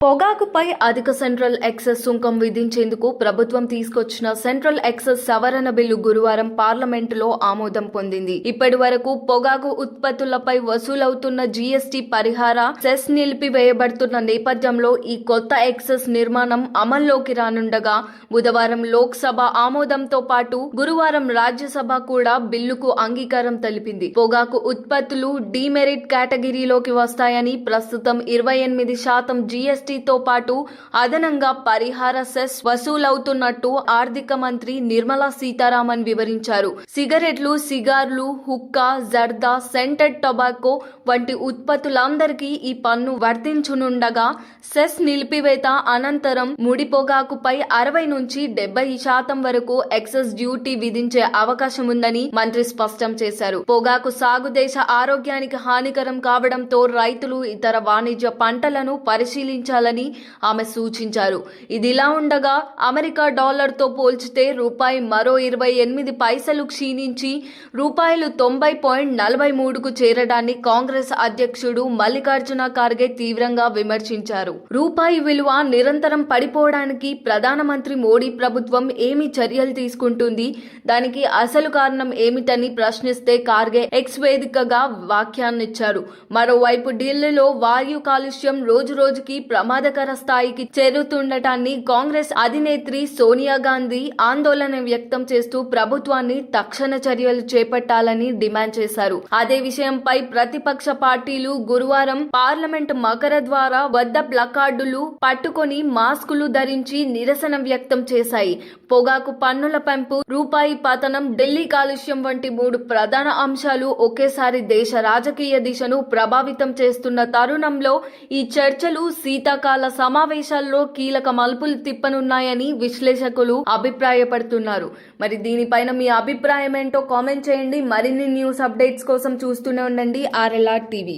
పొగాకుపై అధిక central excess సుంకం విధించేందుకు ప్రభుత్వం తీసుకొచ్చిన సెంట్రల్ ఎక్సెస్ సవరణ బిల్లు గురువారం పార్లమెంటులో ఆమోదం పొందింది. ఇప్పటి వరకు పొగాకు ఉత్పత్తులపై వసూలవుతున్న జీఎస్టీ పరిహార సెస్ నిలిపివేయబడుతున్న నేపథ్యంలో ఈ కొత్త ఎక్సెస్ నిర్మాణం అమల్లోకి రానుండగా బుధవారం లోక్సభ ఆమోదంతో పాటు గురువారం రాజ్యసభ కూడా బిల్లుకు అంగీకారం తెలిపింది. పొగాకు ఉత్పత్తులు డీమెరిట్ కేటగిరీలోకి వస్తాయని ప్రస్తుతం ఇరవై ఎనిమిది శాతం జీఎస్టీ జీఎస్టీతో పాటు అదనంగా పరిహార సెస్ వసూలవుతున్నట్టు ఆర్థిక మంత్రి నిర్మలా సీతారామన్ వివరించారు. సిగరెట్లు సిగార్లు హుక్కా జర్దా సెంటెడ్ టొబాకో వంటి ఉత్పత్తులందరికీ ఈ పన్ను వర్తించనుండగా సెస్ నిలిపివేత అనంతరం ముడి పొగాకుపై అరవై నుంచి డెబ్బై శాతం వరకు ఎక్సెస్ డ్యూటీ విధించే అవకాశం ఉందని మంత్రి స్పష్టం చేశారు. పొగాకు సాగు దేశ ఆరోగ్యానికి హానికరం కావడంతో రైతులు ఇతర వాణిజ్య పంటలను పరిశీలించాలని ఆమె సూచించారు. ఇదిలా ఉండగా అమెరికా డాలర్తో పోల్చితే రూపాయి మరో ఇరవై ఎనిమిది పైసలు క్షీణించి రూపాయలు తొంభై పాయింట్ నలభై మూడుకు చేరడాన్ని కాంగ్రెస్ అధ్యక్షుడు మల్లికార్జున ఖార్గే తీవ్రంగా విమర్శించారు. రూపాయి విలువ నిరంతరం పడిపోవడానికి ప్రధానమంత్రి మోడీ ప్రభుత్వం ఏమి చర్యలు తీసుకుంటుంది? దానికి అసలు కారణం ఏమిటని ప్రశ్నిస్తే ఖార్గే ఎక్స్ వేదికగా వ్యాఖ్యానిచ్చారు మరోవైపు ఢిల్లీలో వాయు కాలుష్యం రోజు రోజుకి ప్రమాదకర స్థాయికి చేరుతుండటాన్ని కాంగ్రెస్ అధినేత్రి సోనియా గాంధీ ఆందోళన వ్యక్తం చేస్తూ ప్రభుత్వాన్ని తక్షణ చర్యలు చేపట్టాలని డిమాండ్ చేశారు. అదే విషయంపై ప్రతిపక్ష పార్టీలు గురువారం పార్లమెంట్ మకర ద్వారా వద్ద ప్లకార్డులు పట్టుకొని మాస్కులు ధరించి నిరసన వ్యక్తం చేశాయి. పొగాకు పన్నుల పెంపు రూపాయి పతనం ఢిల్లీ కాలుష్యం వంటి మూడు ప్రధాన అంశాలు ఒకేసారి దేశ రాజకీయ దిశను ప్రభావితం చేస్తున్న తరుణంలో ఈ చర్చలు శీతాకాల సమావేశాల్లో కీలక మలుపులు తిప్పనున్నాయని విశ్లేషకులు అభిప్రాయపడుతున్నారు. మరి దీనిపైన మీ అభిప్రాయం ఏంటో కామెంట్ చేయండి. మరిన్ని న్యూస్ అప్డేట్స్ కోసం చూస్తూనే ఉండండి. RLR TV.